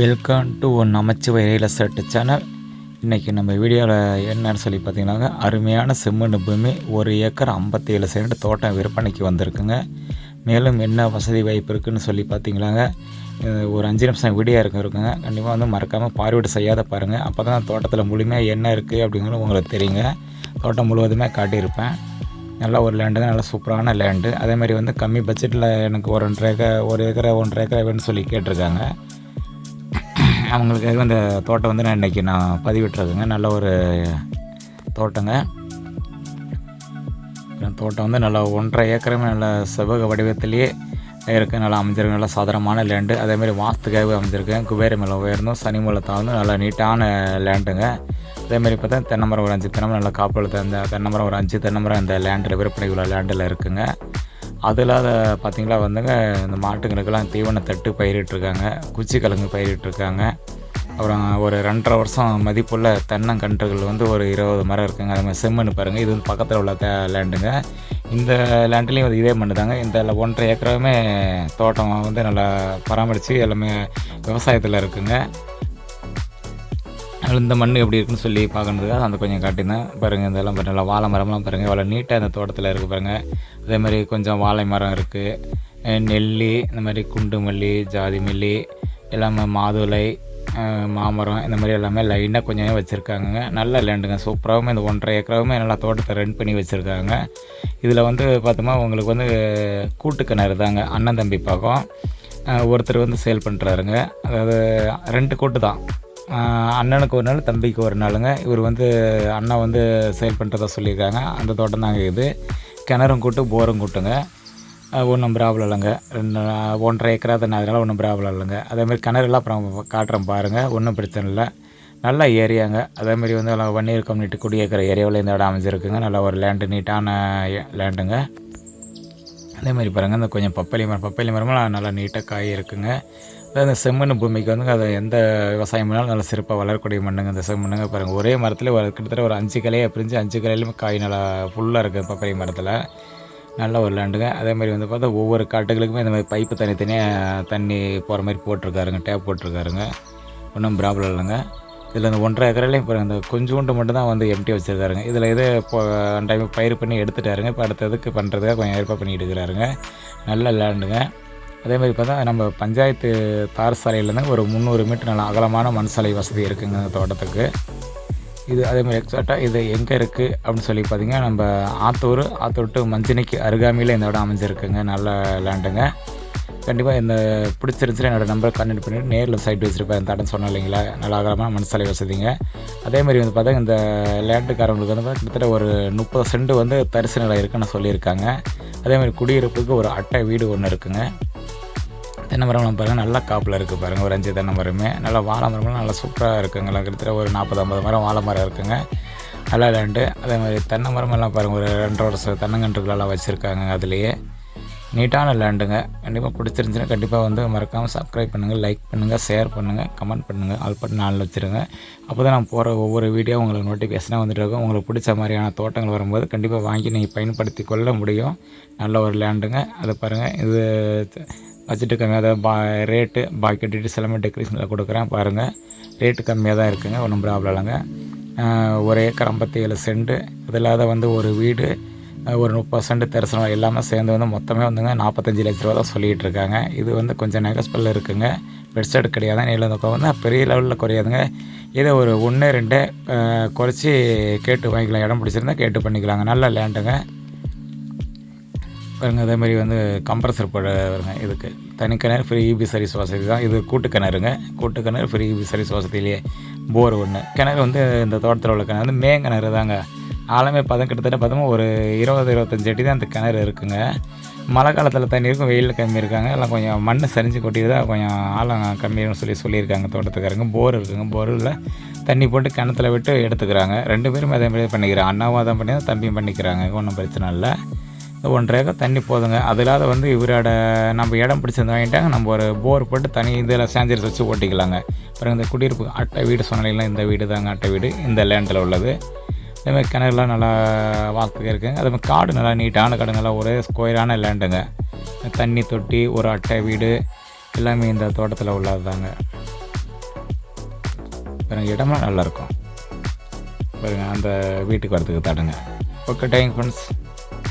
Welcome to one Namashivay real estate channel இன்றைக்கி நம்ம வீடியோவில் என்னன்னு சொல்லி பார்த்தீங்கன்னாங்க அருமையான செம்மண் பூமி ஒரு ஏக்கர் ஐம்பத்தி ஏழு சென்ட் தோட்டம் விற்பனைக்கு வந்திருக்குங்க. மேலும் என்ன வசதி வாய்ப்பு இருக்குதுன்னு சொல்லி பார்த்தீங்களாங்க ஒரு அஞ்சு நிமிஷம் வீடியோ இருக்கும் இருக்குங்க. கண்டிப்பாக வந்து மறக்காமல் பார்வையிட செய்யாத பாருங்கள் அப்போ தான் தோட்டத்தில் முழுமையாக என்ன இருக்குது அப்படிங்கிறது உங்களுக்கு தெரியுங்க. தோட்டம் முழுவதுமே காட்டியிருப்பேன். நல்ல ஒரு லேண்டு தான் நல்ல சூப்பரான லேண்டு அதே மாதிரி வந்து கம்மி பட்ஜெட்டில் எனக்கு ஒரு ஒன்றரை ஏக்கர் ஒரு ஏக்கரை ஒன்றரை ஏக்கரை வேணும்னு சொல்லி கேட்டிருக்காங்க. அவங்களுக்காக அந்த தோட்டம் வந்து நான் இன்றைக்கி நான் பதிவிட்டுருக்கேங்க. நல்ல ஒரு தோட்டங்க. தோட்டம் வந்து நல்லா ஒன்றரை ஏக்கருமே நல்ல செவ்வக வடிவத்திலேயே இருக்குது நல்லா அமைஞ்சிருக்கு. நல்லா சாதாரணமான லேண்டு அதேமாதிரி வாஸ்துக்காகவே அமைஞ்சிருக்கேன் குபேர மேலே உயர்ந்தும் சனி மூலை தாழ்ந்தும் நல்லா நீட்டான லேண்டுங்க அதேமாதிரி பார்த்தா தென்னை மரம் ஒரு அஞ்சு தென்னை மரம் நல்லா காப்பழுத்த அந்த தென்னை மரம் ஒரு அஞ்சு தென்னை மரம் இந்த லேண்டில் விற்பனை உள்ள லேண்டில் இருக்குங்க. அது இல்லாத வந்துங்க இந்த மாட்டுங்களுக்கெல்லாம் தீவன தட்டு பயிரிட்டுருக்காங்க குச்சி கிழங்கு பயிரிட்டுருக்காங்க. அப்புறம் ஒரு ரெண்டரை வருஷம் மதிப்புள்ள தென்னங்கன்றுகள் வந்து ஒரு இருபது மரம் இருக்குங்க. அது மாதிரி செம்மண் பாருங்கள் இது வந்து பக்கத்தில் உள்ள தே லேண்டுங்க இந்த லேண்ட்லேயும் வந்து இதே மண்ணு தாங்க இந்த ஒன்றரை ஏக்கராவுமே தோட்டம் வந்து நல்லா பராமரித்து எல்லாமே விவசாயத்தில் இருக்குங்க. இந்த மண் எப்படி இருக்குன்னு சொல்லி பார்க்கணுறதுக்காக அந்த கொஞ்சம் காட்டினேன் பாருங்கள் இதெல்லாம் பாருங்கள் நல்லா வாழை மரம்லாம் பாருங்கள் எவ்வளோ நீட்டாக இந்த தோட்டத்தில் இருக்குது பாருங்கள் அதே மாதிரி கொஞ்சம் வாழை மரம் இருக்குது நெல்லி இந்த மாதிரி குண்டு மல்லி ஜாதி மல்லி எல்லாமே மாதுளை மாமரம் இந்த மாதிரி எல்லாமே லைனாக கொஞ்சம் வச்சுருக்காங்க நல்ல லேண்டுங்க சூப்பராகவும் இந்த ஒன்றரை ஏக்கராகவுமே நல்லா தோட்டத்தை ரெண்ட் பண்ணி வச்சுருக்காங்க. இதில் வந்து பார்த்தோமா உங்களுக்கு வந்து கூட்டு கிணறு தாங்க அண்ணன் தம்பி பக்கம். ஒருத்தர் வந்து சேல் பண்ணுறாருங்க அதாவது ரெண்டு கூட்டு தான். அண்ணனுக்கு ஒரு நாள் தம்பிக்கு ஒரு நாளுங்க. இவர் வந்து அண்ணா வந்து சேல் பண்ணுறதா சொல்லியிருக்காங்க. அந்த தோட்டம் தாங்க இது. கிணறும் கூட்டு போரும் கூட்டுங்க. ஒன்றும் ப்ராப்ளம் இல்லைங்க. ரெண்டு ஒன்றரை ஏக்கரா தானே அதனால் ஒன்றும் ப்ராப்ளம் இல்லைங்க. அதேமாதிரி கிணறுலாம் அப்புறம் காட்டுறேன் பாருங்கள் ஒன்றும் பிரச்சனை இல்லை. நல்ல ஏரியாங்க. அதேமாதிரி வந்து நல்லா வன்னியர் கம்யூனிட்டி குடியேற்கிற ஏரியாவில் இந்த இடம் அமைஞ்சிருக்குங்க. நல்லா ஒரு லேண்டு நீட்டான லேண்டுங்க அதே மாதிரி பாருங்கள் இந்த கொஞ்சம் பப்பாளி மரம் பப்பாளி மரமெல்லாம் நல்லா நீட்டாக காய் இருக்குங்க. அதாவது இந்த செம்மண் பூமிக்கு வந்து அது எந்த விவசாயம் பண்ணாலும் நல்லா சிறப்பாக வளரக்கூடிய மண்ணுங்க இந்த செம்மண்ணுங்க பாருங்கள் ஒரே மரத்தில் ஒரு கிட்டத்தட்ட ஒரு அஞ்சு கிளையை பிரிஞ்சு அஞ்சு கிளையிலுமே காய் நல்லா ஃபுல்லாக இருக்குது பப்பாளி மரத்தில். நல்ல ஒரு லேண்டுங்க அதே மாதிரி வந்து பார்த்தா ஒவ்வொரு காட்டுகளுக்குமே இந்த மாதிரி பைப்பு தனித்தனியாக தண்ணி போகிற மாதிரி போட்டிருக்காருங்க டேப் போட்டிருக்காருங்க. ஒன்றும் ப்ராப்ளம் இல்லைங்க. இதில் இந்த ஒன்றரை ஏக்கரையிலையும் இப்போ அந்த கொஞ்சோண்டு மட்டும்தான் வந்து எம்டி வச்சுருக்காருங்க. இதில் இது இப்போ டைம் பயிர் பண்ணி எடுத்துட்டாருங்க. இப்போ அடுத்ததுக்கு பண்ணுறதுக்காக கொஞ்சம் ஏற்பாடு பண்ணி எடுக்கிறாருங்க. நல்ல லேண்டுங்க. அதே மாதிரி பார்த்தா நம்ம பஞ்சாயத்து தார் சாலையிலேருந்து ஒரு முந்நூறு மீட்டர் நல்ல அகலமான மண் சாலை வசதி இருக்குங்க தோட்டத்துக்கு. இது அதே மாதிரி எக்ஸாக்டாக இது எங்கே இருக்குது அப்படின்னு சொல்லி பார்த்தீங்கன்னா நம்ம ஆத்தூர் ஆத்தூர் டு மஞ்சினிக்கு அருகாமையில் இந்த இடம் அமைஞ்சிருக்குங்க. நல்ல லேண்டுங்க. கண்டிப்பாக இந்த பிடிச்சிருந்துச்சுன்னா என்னோட நம்பரை கான்டெக்ட் பண்ணிவிட்டு நேரில் சைட் வச்சுருப்பேன். தடம் சொன்னேன் இல்லைங்களா? நல்லா அகலமான மனசாலை வசதிங்க அதே மாதிரி வந்து பார்த்தா இந்த லேண்டுக்காரங்களுக்கு வந்து பார்த்தா கிட்டத்தட்ட ஒரு முப்பது சென்ட் வந்து தரிசு நிலம் இருக்குன்னு சொல்லியிருக்காங்க. அதே மாதிரி குடியிருப்புக்கு ஒரு அட்டை வீடு ஒன்று இருக்குங்க. தென்னை மரம்லாம் பாருங்கள் நல்லா காப்பில் இருக்குது பாருங்கள் ஒரு அஞ்சு தென்னை மரமே நல்லா வாழை மரம்லாம் நல்லா சூப்பராக இருக்குங்க கிட்டத்தட்ட ஒரு நாற்பது ஐம்பது மரம் வாழை மரம் இருக்குங்க. நல்லா லேண்டு அதே மாதிரி தென்னை மரமெல்லாம் பாருங்கள் ஒரு ரெண்டரை வருஷம் தென்னங்கன்றுகளெல்லாம் வச்சுருக்காங்க அதுலேயே. நீட்டான லேண்டுங்க. கண்டிப்பாக பிடிச்சிருந்துச்சுன்னா கண்டிப்பாக வந்து மறக்காமல் சப்ஸ்கிரைப் பண்ணுங்கள் லைக் பண்ணுங்கள் ஷேர் பண்ணுங்கள் கமெண்ட் பண்ணுங்கள் ஆல் பட் நாளில் வச்சுருங்க. அப்போ தான் நான் போகிற ஒவ்வொரு வீடியோ உங்களுக்கு நோட்டிஃபிகேஷனாக வந்துட்டு இருக்கும். உங்களுக்கு பிடிச்ச மாதிரியான தோட்டங்கள் வரும்போது கண்டிப்பாக வாங்கி நீங்கள் பயன்படுத்தி கொள்ள முடியும். நல்ல ஒரு லேண்டுங்க. அதை பாருங்கள் இது வச்சுட்டு கம்மியாக தான் பா ரேட்டு பாக்கி டீட்டெயில்ஸ் எல்லாமே டெக்கரேஷனில் கொடுக்குறேன் பாருங்கள் ரேட்டு கம்மியாக தான் இருக்குங்க ஒன்றும் ப்ராப்ளம் இல்லைங்க. ஒரு ஏக்கர் ஐம்பத்தி ஏழு செண்டு அது இல்லாத வந்து ஒரு வீடு ஒரு முப்பது சென்ட் தரிசனம் எல்லாமே சேர்ந்து வந்து மொத்தமே வந்துங்க நாற்பத்தஞ்சு லட்ச ரூபா தான் சொல்லிகிட்டு இருக்காங்க. இது வந்து கொஞ்சம் நெகஸ்பல்ல இருக்குங்க. பெட்சைடு கிடையாது நீளம் வந்து பெரிய லெவலில் குறையாதுங்க. இதை ஒரு ஒன்று ரெண்டு குறைச்சி கேட்டு வாங்கிக்கலாம். இடம் பிடிச்சிருந்தா கேட்டு பண்ணிக்கலாங்க. நல்ல லேண்டுங்க பாருங்க அதே மாதிரி வந்து கம்ப்ரஸர் போட வருங்க. இதுக்கு தனி கிணறு ஃப்ரீ இபி சர்வீஸ் வசதி தான். இது கூட்டு கிணறுங்க. கூட்டு கிணறு ஃப்ரீ இபி சர்வீஸ் வசதியிலேயே போர் ஒன்று கிணறு வந்து இந்த தோட்டத்தில் உள்ள கிணறு வந்து மே கிணறு தாங்க. ஆழமே பதம் கிட்டத்தட்ட பார்த்தோம்னா ஒரு இருபது இருபத்தஞ்சு அடி தான் அந்த கிணறு இருக்குங்க. மழை காலத்தில் தண்ணி இருக்கும் வெயிலில் கம்மி இருக்காங்க. எல்லாம் கொஞ்சம் மண் சரிஞ்சு கொட்டியதா கொஞ்சம் ஆழம் கம்மின்னு சொல்லி சொல்லியிருக்காங்க தோட்டத்துக்காரங்க. போர் இருக்குங்க போரில் தண்ணி போட்டு கிணத்துல விட்டு எடுத்துக்கிறாங்க. ரெண்டு பேரும் அதே மாதிரி பண்ணிக்கிறாங்க. அண்ணாவும் அதான் பண்ணி தம்பியும் பண்ணிக்கிறாங்க. ஒன்றும் பிரச்சனை இல்லை. இந்த ஒன்றரை ஏக்கர் தண்ணி போதுங்க. அது இல்லாத வந்து இவரோட நம்ம இடம் பிடிச்சிருந்து வாங்கிட்டாங்க. நம்ம ஒரு போர் போட்டு தனி இதில் சேஞ்சர்ஸ் வச்சு ஓட்டிக்கலாங்க. அப்புறம் இந்த குடியிருப்பு அட்டை வீடு சொன்னாலும் இந்த வீடு தாங்க அட்டை வீடு. இந்த லேண்டில் உள்ளது. அதேமாதிரி கிணறுலாம் நல்லா வாஸ்துக்கு இருக்குங்க அதேமாதிரி காடு நல்லா நீட்டான காடு நல்லா ஒரே ஸ்கொயரான லேண்டுங்க தண்ணி தொட்டி ஒரு அட்டை வீடு எல்லாமே இந்த தோட்டத்தில் உள்ளது தாங்க பாருங்கள் இடம்லாம் நல்லாயிருக்கும் பாருங்கள் அந்த வீட்டுக்கு வரதுக்கு தடுங்க. Okay time friends